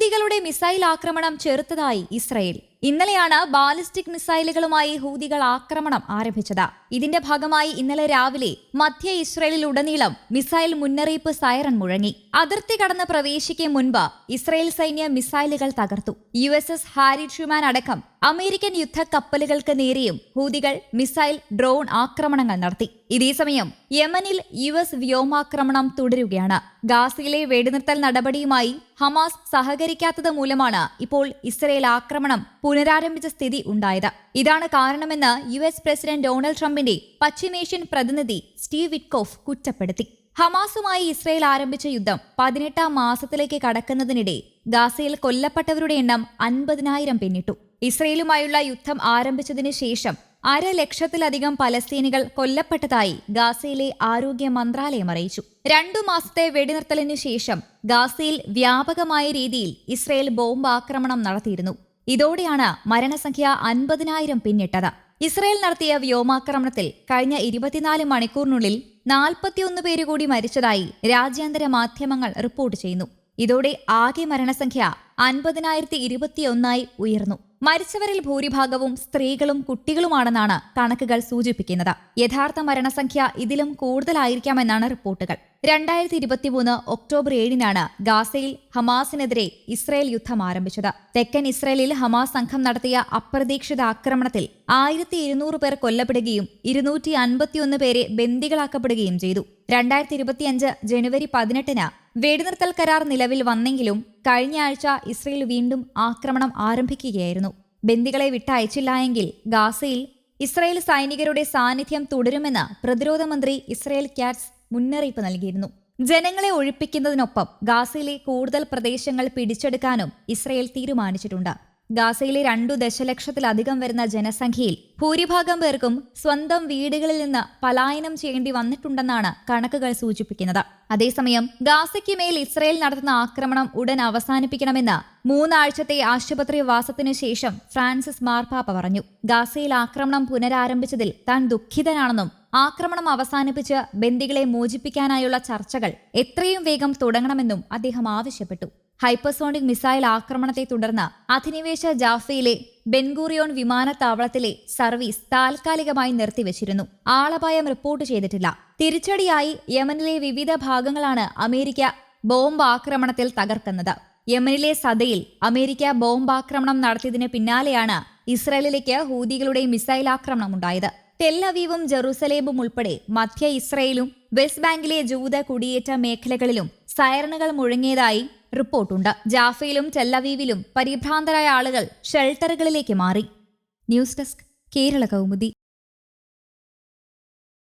ഹൂതികളുടെ missile ആക്രമണം ചെറുത്തതായി Israel. ഇന്നലെയാണ് ballistic മിസൈലുകളുമായി ഹൂതികൾ ആക്രമണം ആരംഭിച്ചത്. ഇതിന്റെ ഭാഗമായി ഇന്നലെ രാവിലെ മധ്യ ഇസ്രയേലിലുടനീളം മിസൈൽ മുന്നറിയിപ്പ് സൈറൺ മുഴങ്ങി. അതിർത്തി കടന്ന് പ്രവേശിക്കും മുൻപ് ഇസ്രയേൽ സൈന്യം മിസൈലുകൾ തകർത്തു. U S S Harry Truman അടക്കം അമേരിക്കൻ യുദ്ധ കപ്പലുകൾക്ക് നേരെയും ഹൂതികൾ മിസൈൽ ഡ്രോൺ ആക്രമണങ്ങൾ നടത്തി. ഇതേസമയം യമനിൽ യു എസ് വ്യോമാക്രമണം തുടരുകയാണ്. ഗാസയിലെ വെടിനിർത്തൽ നടപടിയുമായി ഹമാസ് സഹകരിക്കാത്തത് മൂലമാണ് ഇപ്പോൾ ഇസ്രയേൽ ആക്രമണം പുനരാരംഭിച്ച സ്ഥിതി ഉണ്ടായത്. ഇതാണ് കാരണമെന്ന് യു എസ് പ്രസിഡന്റ് ഡൊണാൾഡ് ട്രംപിന്റെ പശ്ചിമേഷ്യൻ പ്രതിനിധി സ്റ്റീവ് വിറ്റ്കോഫ് കുറ്റപ്പെടുത്തി. ഹമാസുമായി ഇസ്രയേൽ ആരംഭിച്ച യുദ്ധം പതിനെട്ടാം മാസത്തിലേക്ക് കടക്കുന്നതിനിടെ ഗാസയിൽ കൊല്ലപ്പെട്ടവരുടെ എണ്ണം അൻപതിനായിരം പിന്നിട്ടു. ഇസ്രയേലുമായുള്ള യുദ്ധം ആരംഭിച്ചതിന് ശേഷം അര ലക്ഷത്തിലധികം പലസ്തീനികൾ കൊല്ലപ്പെട്ടതായി ഗാസയിലെ ആരോഗ്യ മന്ത്രാലയം അറിയിച്ചു. രണ്ടു മാസത്തെ വെടിനിർത്തലിനു ശേഷം ഗാസയിൽ വ്യാപകമായ രീതിയിൽ ഇസ്രയേൽ ബോംബ് ആക്രമണം നടത്തിയിരുന്നു. ഇതോടെയാണ് മരണസംഖ്യ അൻപതിനായിരം പിന്നിട്ടത്. ഇസ്രയേൽ നടത്തിയ വ്യോമാക്രമണത്തിൽ കഴിഞ്ഞ ഇരുപത്തിനാല് മണിക്കൂറിനുള്ളിൽ നാൽപ്പത്തിയൊന്ന് പേര് കൂടി മരിച്ചതായി രാജ്യാന്തര മാധ്യമങ്ങൾ റിപ്പോർട്ട് ചെയ്യുന്നു. ഇതോടെ ആകെ മരണസംഖ്യ അൻപതിനായിരത്തി ഇരുപത്തിയൊന്നായി ഉയർന്നു. മരിച്ചവരിൽ ഭൂരിഭാഗവും സ്ത്രീകളും കുട്ടികളുമാണെന്നാണ് കണക്കുകൾ സൂചിപ്പിക്കുന്നത്. യഥാർത്ഥ മരണസംഖ്യ ഇതിലും കൂടുതലായിരിക്കാമെന്നാണ് റിപ്പോർട്ടുകൾ. രണ്ടായിരത്തി ഇരുപത്തിമൂന്ന് ഒക്ടോബർ ഏഴിനാണ് ഗാസയിൽ ഹമാസിനെതിരെ ഇസ്രയേൽ യുദ്ധം ആരംഭിച്ചത്. തെക്കൻ ഇസ്രയേലിൽ ഹമാസ് സംഘം നടത്തിയ അപ്രതീക്ഷിത ആക്രമണത്തിൽ ആയിരത്തി ഇരുന്നൂറ് പേർ കൊല്ലപ്പെടുകയും ഇരുന്നൂറ്റി അൻപത്തിയൊന്ന് പേരെ ബന്ദികളാക്കപ്പെടുകയും ചെയ്തു. രണ്ടായിരത്തി ഇരുപത്തിയഞ്ച് ജനുവരി പതിനെട്ടിന് വെടിനിർത്തൽ കരാർ നിലവിൽ വന്നെങ്കിലും കഴിഞ്ഞ ആഴ്ച ഇസ്രയേൽ വീണ്ടും ആക്രമണം ആരംഭിക്കുകയായിരുന്നു. ബന്ദികളെ വിട്ടയച്ചില്ല എങ്കിൽ ഗാസയിൽ ഇസ്രയേൽ സൈനികരുടെ സാന്നിധ്യം തുടരുമെന്ന് പ്രതിരോധ മന്ത്രി ഇസ്രയേൽ ക്യാറ്റ്സ് മുന്നറിയിപ്പ് നൽകിയിരുന്നു. ജനങ്ങളെ ഒഴിപ്പിക്കുന്നതിനൊപ്പം ഗാസയിലെ കൂടുതൽ പ്രദേശങ്ങൾ പിടിച്ചെടുക്കാനും ഇസ്രയേൽ തീരുമാനിച്ചിട്ടുണ്ട്. ഗാസയിലെ രണ്ടു ദശലക്ഷത്തിലധികം വരുന്ന ജനസംഖ്യയിൽ ഭൂരിഭാഗം പേർക്കും സ്വന്തം വീടുകളിൽ നിന്ന് പലായനം ചെയ്യേണ്ടി വന്നിട്ടുണ്ടെന്നാണ് കണക്കുകൾ സൂചിപ്പിക്കുന്നത്. അതേസമയം ഗാസയ്ക്ക് മേൽ ഇസ്രയേൽ നടത്തുന്ന ആക്രമണം ഉടൻ അവസാനിപ്പിക്കണമെന്ന് മൂന്നാഴ്ചത്തെ ആശുപത്രി വാസത്തിനു ശേഷം ഫ്രാൻസിസ് മാർപ്പാപ്പ പറഞ്ഞു. ഗാസയിൽ ആക്രമണം പുനരാരംഭിച്ചതിൽ താൻ ദുഃഖിതനാണെന്നും ആക്രമണം അവസാനിപ്പിച്ച് ബന്ദികളെ മോചിപ്പിക്കാനായുള്ള ചർച്ചകൾ എത്രയും വേഗം തുടങ്ങണമെന്നും അദ്ദേഹം ആവശ്യപ്പെട്ടു. ഹൈപ്പർസോണിക് മിസൈൽ ആക്രമണത്തെ തുടർന്ന് അധിനിവേശ ജാഫയിലെ ബെൻഗൂറിയോൺ വിമാനത്താവളത്തിലെ സർവീസ് താൽക്കാലികമായി നിർത്തിവച്ചിരുന്നു. ആളപായം റിപ്പോർട്ട് ചെയ്തിട്ടില്ല. തിരിച്ചടിയായി യമനിലെ വിവിധ ഭാഗങ്ങളാണ് അമേരിക്ക ബോംബ് ആക്രമണത്തിൽ തകർക്കുന്നത്. യമനിലെ സദയിൽ അമേരിക്ക ബോംബ് ആക്രമണം നടത്തിയതിന് പിന്നാലെയാണ് ഇസ്രായേലിലേക്ക് ഹൂതികളുടെ മിസൈൽ ആക്രമണം ഉണ്ടായത്. ടെല്ലവീവും ജെറൂസലേമും ഉൾപ്പെടെ മധ്യ ഇസ്രയേലും വെസ്റ്റ് ബാങ്കിലെ ജൂത കുടിയേറ്റ മേഖലകളിലും സൈറണുകൾ മുഴങ്ങിയതായി റിപ്പോർട്ടുണ്ട്. ജാഫയിലും ടെല്ലവീവിലും പരിഭ്രാന്തരായ ആളുകൾ ഷെൽട്ടറുകളിലേക്ക് മാറി. News desk Kerala Kaumudi.